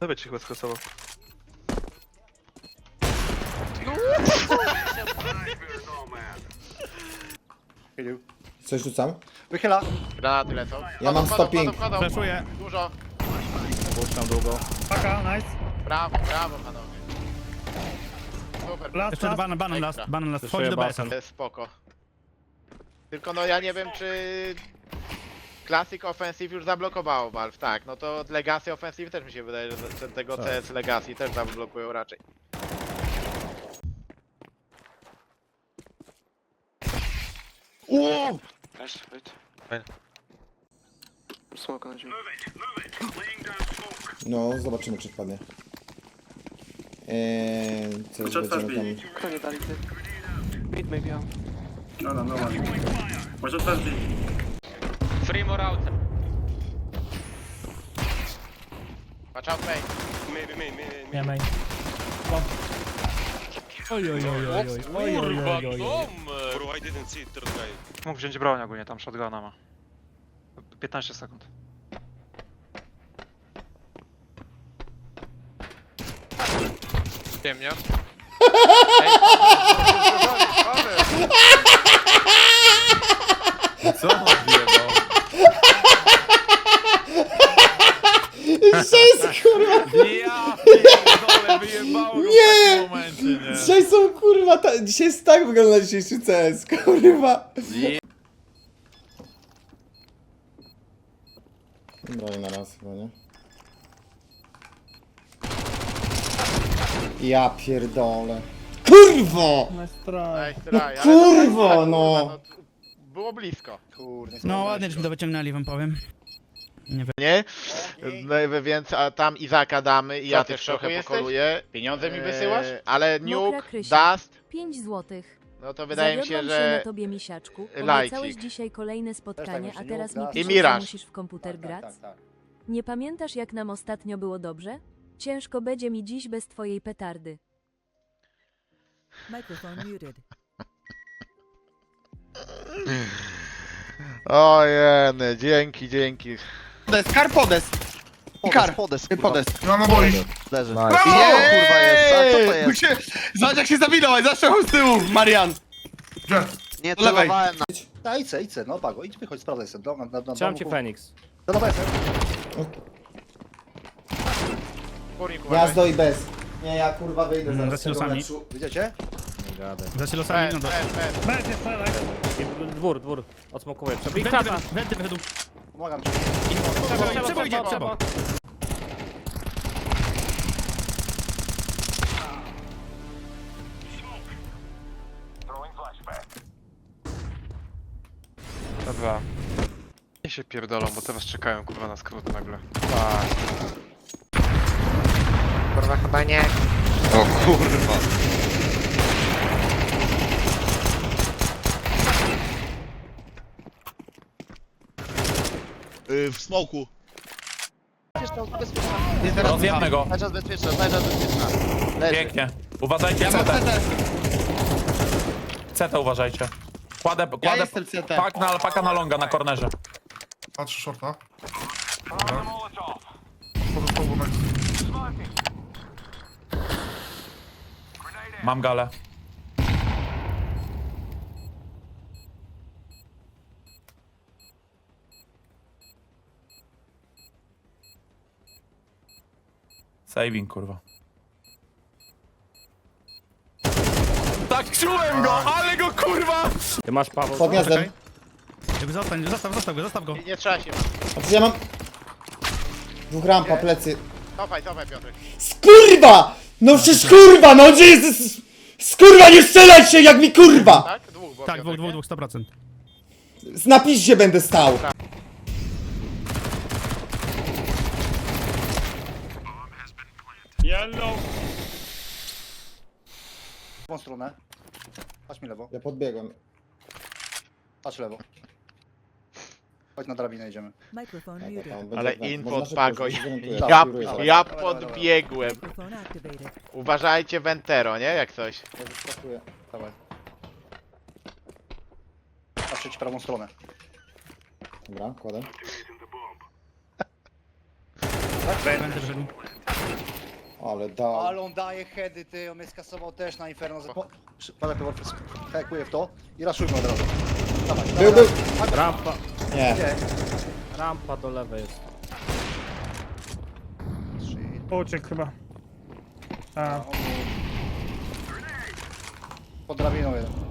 Nawet chyba skasował. Chylił. Coś rzucam? Wychyla. Granaty lecą. Ja mam wchodzą, wchodzą. Flashuję. Dużo. Puszczam długo. Paka, nice. Brawo, brawo panowie. Super. Last. Jeszcze banan, banan last, banan last. Wchodzi do BSL. To jest spoko. Tylko no ja nie wiem czy... Classic Offensive już zablokowało Valve, tak. No to Legacy Offensive też mi się wydaje, że tego CS Legacy też zablokują raczej. Nice, wait. Fine. Smoke. No, zobaczymy czy wpadnie. Eee, coś będziemy tam... Kto nie dali ty? Mid maybe out. No, no, no one. Może też być. Three more out. Watch out, mate. Maybe, maybe, maybe. Nie, mej. O. Oj, oj, Kurwa, oj. Bro, I didn't see third guy. Mógł wziąć broń ogólnie, tam shotguna ma. 15 sekund. Ciemnia. Co? Wyjebało go Nie! w takim momencie, nie? Dzisiaj są kurwa, ta... dzisiaj jest tak wygląda dzisiejszy CS, kurwa! Broń na raz chyba, nie? Ja pierdolę. Kurwo! Nice try, No ale kurwa, tak, no. t- Było blisko. Kurde, No ładnie, żeśmy to wyciągnęli, wam powiem. Nie? No, więc a tam Izaka damy i Co ja ty, też w szoku trochę jesteś? pokoluję. Pieniądze mi Eee, wysyłasz? Ale Mokra Nuke, Krysia. Dust, 5 złotych. no to wydaje mi się, Zawiodłam się że... na tobie, misiaczku. lajcik. Dzisiaj kolejne tak spotkanie, myślę, a teraz mi da. piszesz, I Miraż. musisz w komputer grać? Tak, tak. Nie pamiętasz, jak nam ostatnio było dobrze? Ciężko będzie mi dziś bez twojej petardy. Microphone muted. Ojej, dzięki, dzięki. Podes, kar podes. I Kar. Podes. Podes. Mam no, oboi. No leży. Nice. Kurwa jest, a co to jest? się- Zobacz jak się zawinąłeś, zawsze z tyłu, Marian. Gdzie? Nie Do lewej. na... Ta, idź, idź, no pago, idź wychodź, sprawdzaj sobie. Dobra, dobra, Trzymam cię Feniks. No dobra, jestem. Jazdo i bez. Nie, ja kurwa wyjdę Mm, zaraz Widzicie? Nie gadaj. Za się losami E, no Dwór, dwór. Odsmokowuję. Przebieg. Wenty wychodzą. Pomagam ci. Przebo idzie, przebo. Dobra. Nie się pierdolą, bo teraz czekają kurwa na skrót nagle. Tak. Kurwa chyba nie. W smoku. Rozjemmy go. Cały czas bezpieczna, cały czas bezpieczna. Leży. Pięknie. Uważajcie CT. CT uważajcie. Kładę, Ja kładę jestem CT. pak na, paka na longa na kornerze. Patrzę shorta. Dobra. Wchodzę. Mam galę. Saving, kurwa. Tak czułem go, ale go kurwa! Ty masz Paweł. Pod gniazdem. Zostań, zostaw, zostaw go, zostaw go. Nie, nie trzeba się. Znaczy ja mam... Dwóch rampa, plecy. Cofaj, cofaj Piotrek. Skurwa! No przecież kurwa, no gdzie jest... Skurwa, nie strzelać się jak mi kurwa! Tak? Dwóch było Tak, Piotrek, dwóch, nie? dwóch, dwóch, 100%. Z napisie będę stał. W lewą stronę. Patrz mi lewo, Ja podbiegłem. patrz lewo. Chodź na drabinę idziemy. Microphone Tak, muted. tam będzie Ale tak, info od Pago. Ja, Tak, ja podbiegłem. Microphone activated. Uważajcie Ventero, nie? Jak coś. Ja wyskakuję. Dawaj. Patrzę ci prawą stronę. Dobra, kładę. Wenty wyszedł. Ale dał. Ale on daje heady, ty, on mnie skasował też na Inferno. Po- przy- hekuje w to i raszujmy od razu. Dawaj, Był, był. Rampa, Nie. Rampa do lewej jest. Shit. Uciekł chyba. A, Pod drabiną jeden.